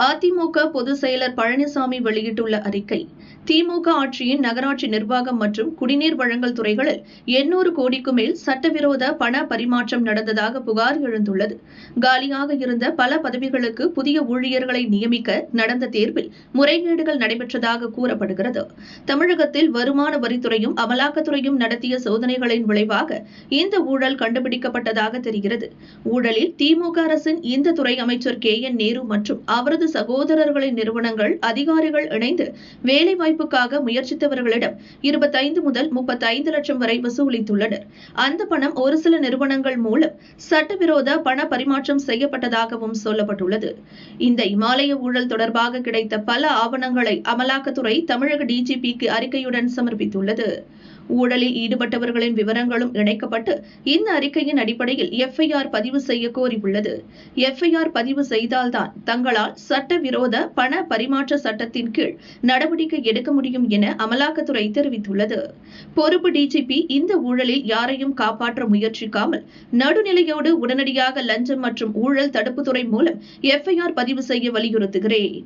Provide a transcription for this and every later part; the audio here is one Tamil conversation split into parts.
அதிமுக பொதுச் செயலர் பழனிசாமி வெளியிட்டுள்ள அறிக்கை திமுக ஆட்சியின் நகராட்சி நிர்வாகம் மற்றும் குடிநீர் வழங்கல் துறைகளில் எண்ணூறு கோடிக்கு மேல் சட்டவிரோத பண பரிமாற்றம் நடந்ததாக புகார் எழுந்துள்ளது. காலியாக இருந்த பல பதவிகளுக்கு புதிய ஊழியர்களை நியமிக்க நடந்த தேர்வில் முறைகேடுகள் நடைபெற்றதாக கூறப்படுகிறது. தமிழகத்தில் வருமான வரித்துறையும் அமலாக்கத்துறையும் நடத்திய சோதனைகளின் விளைவாக இந்த ஊழல் கண்டுபிடிக்கப்பட்டதாக தெரிகிறது. ஊழலில் திமுக அரசின் இந்த துறை அமைச்சர் கே என் நேரு மற்றும் அவரது சகோதரர்களின் நிறுவனங்கள் அதிகாரிகள் இணைந்து வேலைவாய்ப்புக்காக முயற்சித்தவர்களிடம் இருபத்தைந்து முதல் முப்பத்தைந்து லட்சம் வரை வசூலித்துள்ளனர். அந்த பணம் ஒரு சில நிறுவனங்கள் மூலம் சட்டவிரோத பண பரிமாற்றம் செய்யப்பட்டதாகவும் சொல்லப்பட்டுள்ளது. இந்த இமாலய ஊழல் தொடர்பாக கிடைத்த பல ஆவணங்களை அமலாக்கத்துறை தமிழக டிஜிபிக்கு அறிக்கையுடன் சமர்ப்பித்துள்ளது. ஊழலில் ஈடுபட்டவர்களின் விவரங்களும் இணைக்கப்பட்டு இந்த அறிக்கையின் அடிப்படையில் எஃப்ஐஆர் பதிவு செய்ய கோரியுள்ளது. எஃப்ஐஆர் பதிவு செய்தால்தான் தங்களால் சட்டவிரோத பண பரிமாற்ற சட்டத்தின் கீழ் நடவடிக்கை எடுக்க முடியும் என அமலாக்கத்துறை தெரிவித்துள்ளது. பொறுப்பு டிஜிபி இந்த ஊழலில் யாரையும் காப்பாற்ற முயற்சிக்காமல் நடுநிலையோடு உடனடியாக லஞ்சம் மற்றும் ஊழல் தடுப்புத்துறை மூலம் எஃப்ஐஆர் பதிவு செய்ய வலியுறுத்துகிறேன்.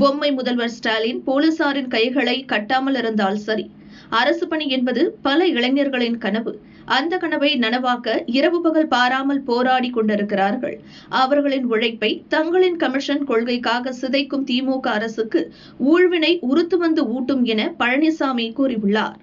பொம்மை முதல்வர் ஸ்டாலின் போலீசாரின் கைகளை கட்டாமல் இருந்தால் சரி. அரசு பணி என்பது பல இளைஞர்களின் கனவு. அந்த கனவை நனவாக்க இரவு பகல் பாராமல் போராடி கொண்டிருக்கிறார்கள். அவர்களின் உழைப்பை தங்களின் கமிஷன் கொள்கைக்காக சிதைக்கும் திமுக அரசுக்கு ஊழ்வினை உறுத்து வந்து ஊட்டும் என பழனிசாமி கூறியுள்ளார்.